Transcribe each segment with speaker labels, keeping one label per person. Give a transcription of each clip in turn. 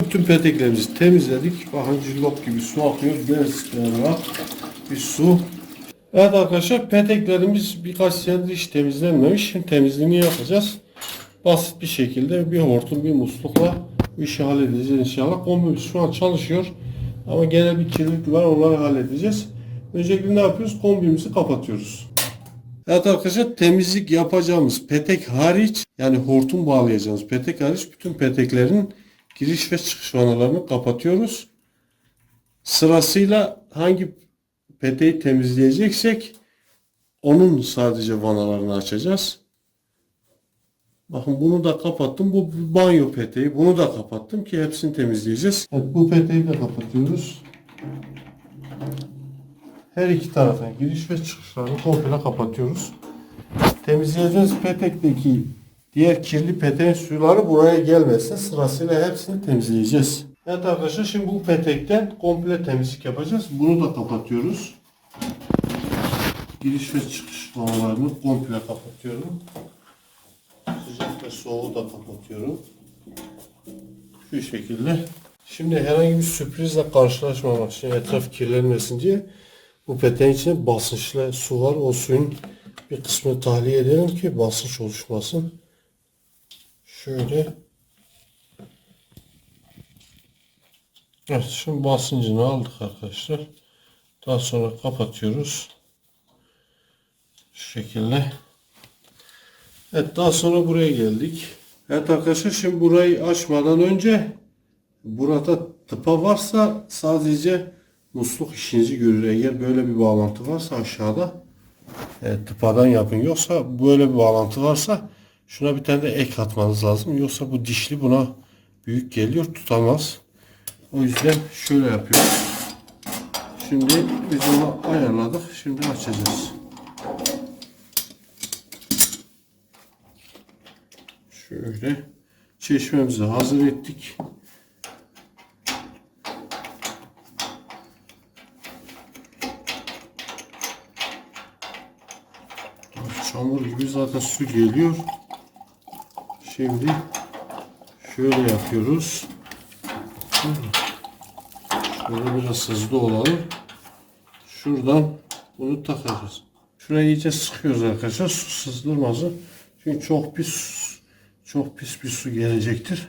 Speaker 1: Bütün peteklerimizi temizledik. Bakın cillop gibi su akıyor. Gerçekten bir su. Evet arkadaşlar peteklerimiz birkaç senedir hiç temizlenmemiş. Temizliğini yapacağız. Basit bir şekilde bir hortum bir muslukla işi halledeceğiz inşallah. Kombimiz şu an çalışıyor. Ama genel bir kirlilik var onları halledeceğiz. Öncelikle ne yapıyoruz? Kombimizi kapatıyoruz. Evet arkadaşlar temizlik yapacağımız petek hariç yani hortum bağlayacağımız petek hariç bütün peteklerin giriş ve çıkış vanalarını kapatıyoruz. Sırasıyla hangi peteği temizleyeceksek onun sadece vanalarını açacağız. Bakın bunu da kapattım. Bu banyo peteği. Bunu da kapattım ki hepsini temizleyeceğiz. Evet, bu peteği de kapatıyoruz. Her iki tarafına giriş ve çıkışlarını komple kapatıyoruz. Temizleyeceğiz petekteki diğer kirli peteğin suları buraya gelmesin. Sırasıyla hepsini temizleyeceğiz. Evet arkadaşlar şimdi bu petekten komple temizlik yapacağız. Bunu da kapatıyoruz. Giriş ve çıkış vanalarını komple kapatıyorum. Sıcak ve soğuğu da kapatıyorum. Şu şekilde. Şimdi herhangi bir sürprizle karşılaşmamak için etraf kirlenmesin diye bu peteğin içine basınçlı su var. O suyun bir kısmını tahliye edelim ki basınç oluşmasın. Şöyle. Evet şimdi basıncını aldık arkadaşlar. Daha sonra kapatıyoruz. Şu şekilde. Evet daha sonra buraya geldik. Evet arkadaşlar şimdi burayı açmadan önce burada tıpa varsa sadece musluk işinizi görür. Eğer böyle bir bağlantı varsa aşağıda e, tıpadan yapın. Yoksa böyle bir bağlantı varsa şuna bir tane de ek atmanız lazım. Yoksa bu dişli buna büyük geliyor tutamaz. O yüzden şöyle yapıyoruz. Şimdi biz onu ayarladık. Şimdi açacağız. Şöyle çeşmemizi hazır ettik. Çamur gibi zaten su geliyor. Şimdi şöyle yapıyoruz. Şöyle biraz hızlı olalım. Şuradan bunu takacağız. Şurayı iyice sıkıyoruz arkadaşlar. Su sızdırmasın. Çünkü çok pis çok pis bir su gelecektir.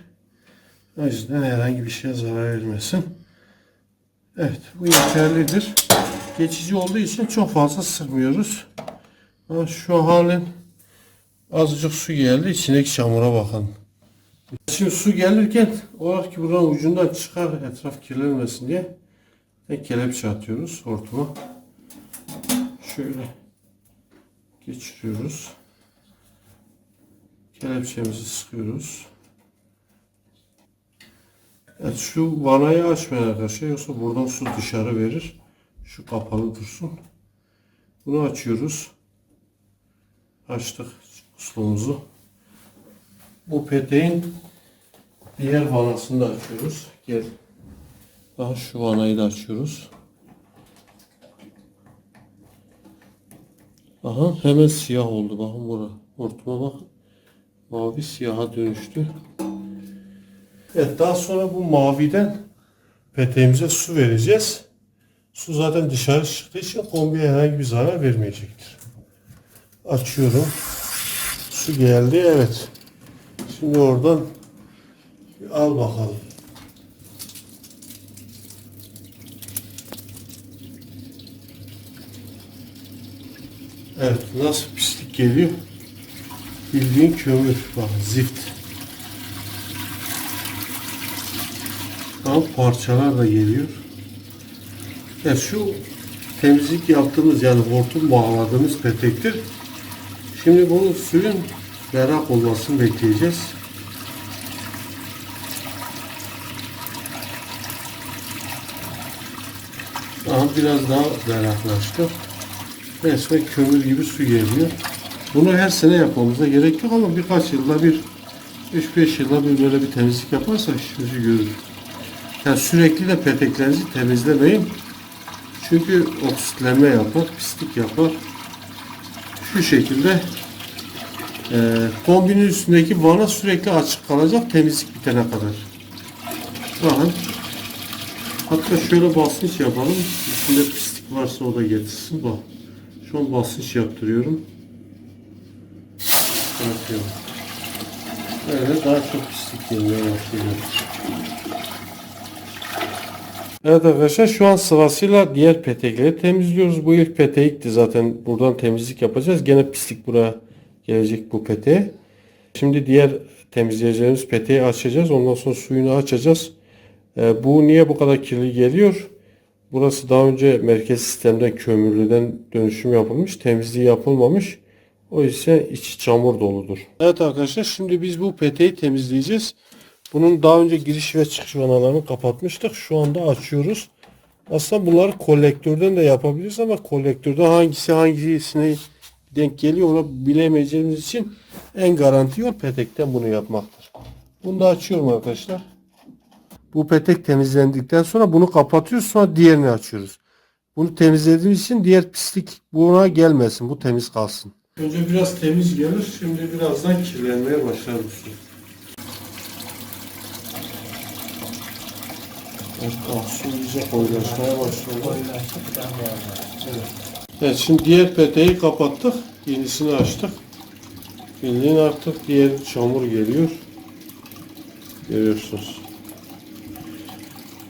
Speaker 1: O yüzden herhangi bir şeye zarar vermesin. Evet bu yeterlidir. Geçici olduğu için çok fazla sıkmıyoruz. Şu halin azıcık su geldi. içindeki çamura bakın. Şimdi su gelirken olarak ki buradan ucundan çıkar etraf kirlenmesin diye tek kelepçe atıyoruz hortuma. Şöyle geçiriyoruz. Kelepçemizi sıkıyoruz. Evet şu vanayı açmayın arkadaşlar yoksa buradan su dışarı verir. Şu kapalı dursun. Bunu açıyoruz. Açtık musluğumuzu. Bu peteğin diğer vanasını da açıyoruz. Gel. Daha şu vanayı da açıyoruz. Aha hemen siyah oldu. Bakın bura. Hortuma bak. Mavi siyaha dönüştü. Evet daha sonra bu maviden peteğimize su vereceğiz. Su zaten dışarı çıktığı için kombiye herhangi bir zarar vermeyecektir. Açıyorum. Su geldi evet. Şimdi oradan al bakalım. Evet nasıl pislik geliyor? Bildiğin kömür. Bak zift. Tam parçalar da geliyor. Evet şu temizlik yaptığımız yani hortum bağladığımız petektir. Şimdi bu suyun berrak olmasını bekleyeceğiz. Daha biraz daha berraklaştı. Resmen kömür gibi su geliyor. Bunu her sene yapmamıza gerek yok ama birkaç yılda bir 3-5 yılda bir böyle bir temizlik yaparsak işimizi görür. Yani sürekli de peteklerinizi temizlemeyin. Çünkü oksitlenme yapar, pislik yapar. Şu şekilde e, kombinin üstündeki vana sürekli açık kalacak temizlik bitene kadar. Bakın. Hatta şöyle basınç yapalım. İçinde pislik varsa o da getirsin. Bak. Şu an basınç yaptırıyorum. Yapıyorum. Böyle daha çok pislik gelmeye başlıyor. Evet arkadaşlar şu an sırasıyla diğer petekleri temizliyoruz. Bu ilk petekti zaten buradan temizlik yapacağız. Gene pislik buraya gelecek bu peteğe. Şimdi diğer temizleyeceğimiz peteği açacağız. Ondan sonra suyunu açacağız. Ee, bu niye bu kadar kirli geliyor? Burası daha önce merkez sistemden kömürlüden dönüşüm yapılmış. Temizliği yapılmamış. O yüzden içi çamur doludur. Evet arkadaşlar şimdi biz bu peteği temizleyeceğiz. Bunun daha önce giriş ve çıkış vanalarını kapatmıştık. Şu anda açıyoruz. Aslında bunları kolektörden de yapabiliriz ama kolektörden hangisi hangisine denk geliyor onu bilemeyeceğimiz için en garanti yol petekten bunu yapmaktır. Bunu da açıyorum arkadaşlar. Bu petek temizlendikten sonra bunu kapatıyoruz sonra diğerini açıyoruz. Bunu temizlediğimiz için diğer pislik buna gelmesin. Bu temiz kalsın. Önce biraz temiz gelir. Şimdi birazdan kirlenmeye başlar bu su. Evet, ah, su iyice koyulaşmaya başladı. Evet şimdi diğer peteği kapattık. Yenisini açtık. Bildiğin artık diğer çamur geliyor. Görüyorsunuz.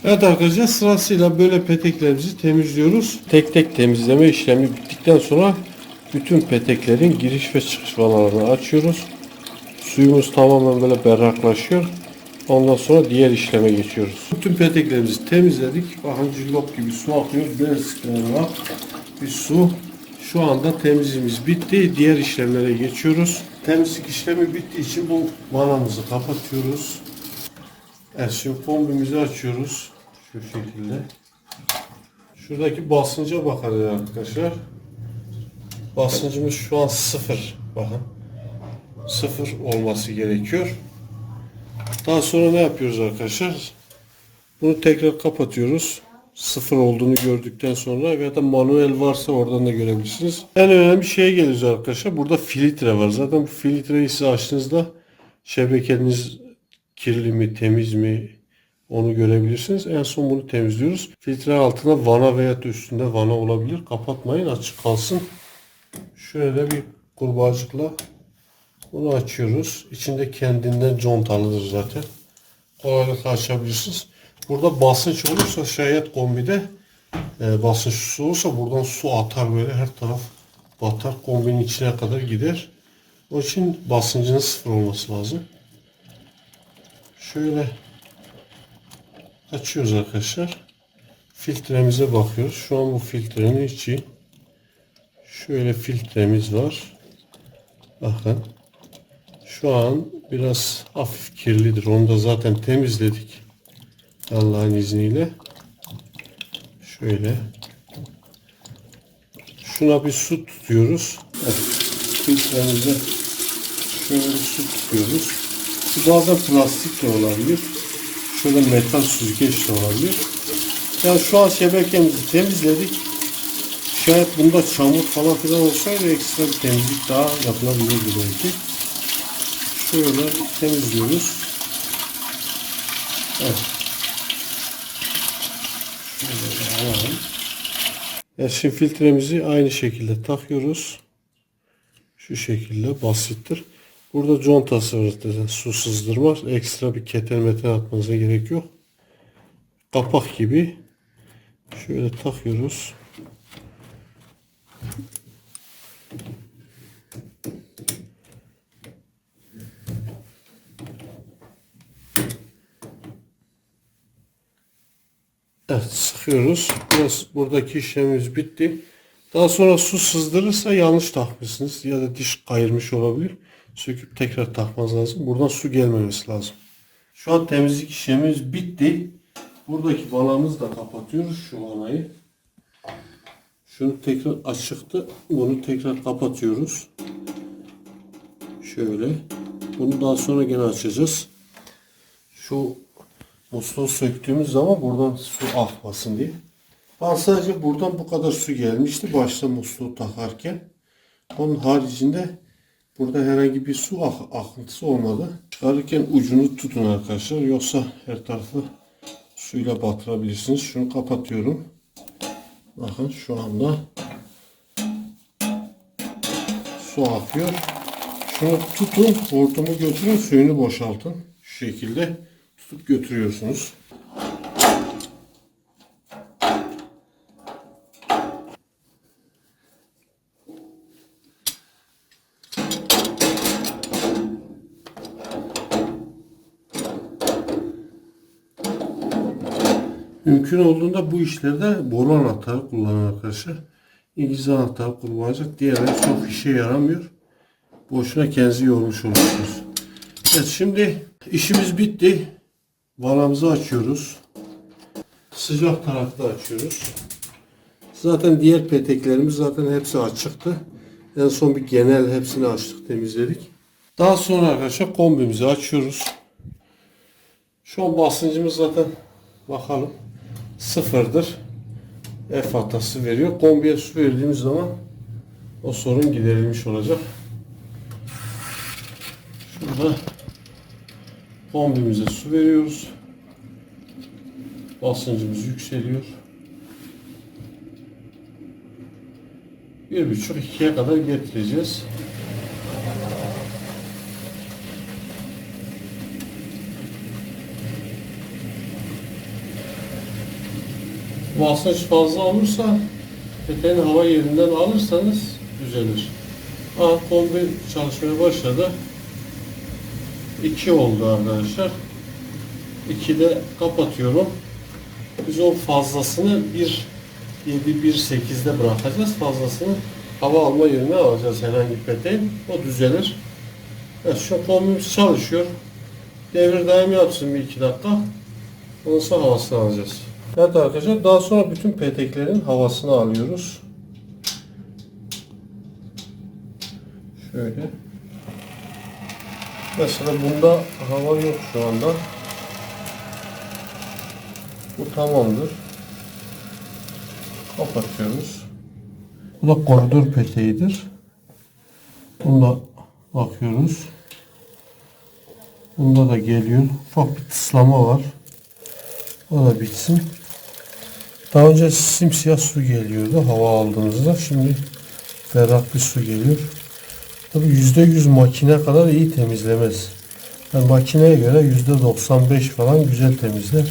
Speaker 1: Evet arkadaşlar sırasıyla böyle peteklerimizi temizliyoruz. Tek tek temizleme işlemi bittikten sonra bütün peteklerin giriş ve çıkış vanalarını açıyoruz. Suyumuz tamamen böyle berraklaşıyor. Ondan sonra diğer işleme geçiyoruz. Bütün peteklerimizi temizledik. Bakın cillop gibi su akıyor. Beyaz bir su. Şu anda temizliğimiz bitti. Diğer işlemlere geçiyoruz. Temizlik işlemi bittiği için bu vanamızı kapatıyoruz. Şimdi kombimizi açıyoruz. Şu şekilde. Şuradaki basınca bakalım arkadaşlar. Basıncımız şu an sıfır. Bakın. Sıfır olması gerekiyor. Daha sonra ne yapıyoruz arkadaşlar? Bunu tekrar kapatıyoruz. Sıfır olduğunu gördükten sonra ya da manuel varsa oradan da görebilirsiniz. En önemli şeye geliyoruz arkadaşlar. Burada filtre var. Zaten bu filtreyi size açtığınızda şebekeniz kirli mi temiz mi onu görebilirsiniz. En son bunu temizliyoruz. Filtre altına vana veya üstünde vana olabilir. Kapatmayın açık kalsın. Şöyle bir kurbağacıkla bunu açıyoruz. İçinde kendinden contalıdır zaten. Kolaylıkla açabilirsiniz. Burada basınç olursa şayet kombide e, basınç olursa buradan su atar böyle her taraf batar. Kombinin içine kadar gider. O için basıncının sıfır olması lazım. Şöyle açıyoruz arkadaşlar. Filtremize bakıyoruz. Şu an bu filtrenin içi. Şöyle filtremiz var. Bakın. Şu an biraz hafif kirlidir. Onu da zaten temizledik. Allah'ın izniyle. Şöyle. Şuna bir su tutuyoruz. Evet. Filtremize şöyle bir su tutuyoruz. Bu bazen plastik de olabilir. Şöyle metal süzgeç de olabilir. Yani şu an şebekemizi temizledik. Şayet bunda çamur falan filan olsaydı ekstra bir temizlik daha yapılabilirdi belki. Şöyle temizliyoruz. Evet. Alalım. Filtremizi aynı şekilde takıyoruz. Şu şekilde basittir. Burada contası var su sızdırmaz. Ekstra bir keten meten atmanıza gerek yok. Kapak gibi. Şöyle takıyoruz. Evet sıkıyoruz. Biraz buradaki işlemimiz bitti. Daha sonra su sızdırırsa yanlış takmışsınız ya da diş kayırmış olabilir. Söküp tekrar takmanız lazım. Buradan su gelmemesi lazım. Şu an temizlik işlemimiz bitti. Buradaki vanamızı da kapatıyoruz şu vanayı. Şunu tekrar açıktı. Bunu tekrar kapatıyoruz. Şöyle. Bunu daha sonra gene açacağız. Şu musluğu söktüğümüz zaman buradan su akmasın diye. Ben sadece buradan bu kadar su gelmişti başta musluğu takarken. Onun haricinde burada herhangi bir su ak- akıntısı olmadı. Çıkarırken ucunu tutun arkadaşlar yoksa her tarafı suyla batırabilirsiniz. Şunu kapatıyorum. Bakın şu anda su akıyor. Şunu tutun, hortumu götürün, suyunu boşaltın. Şu şekilde tutup götürüyorsunuz. Mümkün olduğunda bu işlerde boru anahtarı kullanın arkadaşlar. İngiliz anahtarı kullanacak. Diğerleri çok işe yaramıyor. Boşuna kendinizi yormuş olursunuz. Evet şimdi işimiz bitti. Vanamızı açıyoruz. Sıcak tarafta açıyoruz. Zaten diğer peteklerimiz zaten hepsi açıktı. En son bir genel hepsini açtık temizledik. Daha sonra arkadaşlar kombimizi açıyoruz. Şu an basıncımız zaten bakalım sıfırdır. F hatası veriyor. Kombiye su verdiğimiz zaman o sorun giderilmiş olacak. Şurada kombimize su veriyoruz. Basıncımız yükseliyor. Bir buçuk ikiye kadar getireceğiz. basınç fazla olursa peteğin hava yerinden alırsanız düzelir. Aha kombi çalışmaya başladı. 2 oldu arkadaşlar. 2'de kapatıyorum. Biz o fazlasını 1 7 1 8'de bırakacağız. Fazlasını hava alma yerine alacağız herhangi bir peteğin. O düzelir. Evet şu kombimiz çalışıyor. Devir daim yapsın bir iki dakika. Ondan sonra havasını alacağız. Evet arkadaşlar daha sonra bütün peteklerin havasını alıyoruz. Şöyle. Mesela bunda hava yok şu anda. Bu tamamdır. Kapatıyoruz. Bu da koridor peteğidir. Bunda bakıyoruz. Bunda da geliyor. Ufak bir tıslama var. O da bitsin. Daha önce simsiyah su geliyordu hava aldığınızda. Şimdi ferah bir su geliyor. Tabi %100 makine kadar iyi temizlemez. Yani makineye göre %95 falan güzel temizler.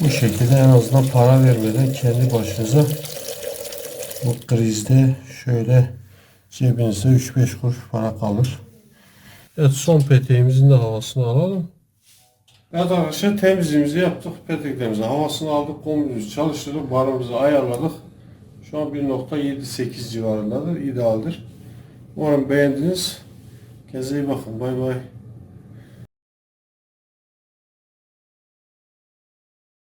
Speaker 1: Bu şekilde en azından para vermeden kendi başınıza bu krizde şöyle cebinizde 3-5 kuruş para kalır. Evet son peteğimizin de havasını alalım. Evet arkadaşlar temizliğimizi yaptık. Peteklerimizi havasını aldık. Kombimizi çalıştırdık. Barımızı ayarladık. Şu an 1.78 civarındadır. idealdir. Umarım beğendiniz. Kendinize iyi bakın. Bay bay.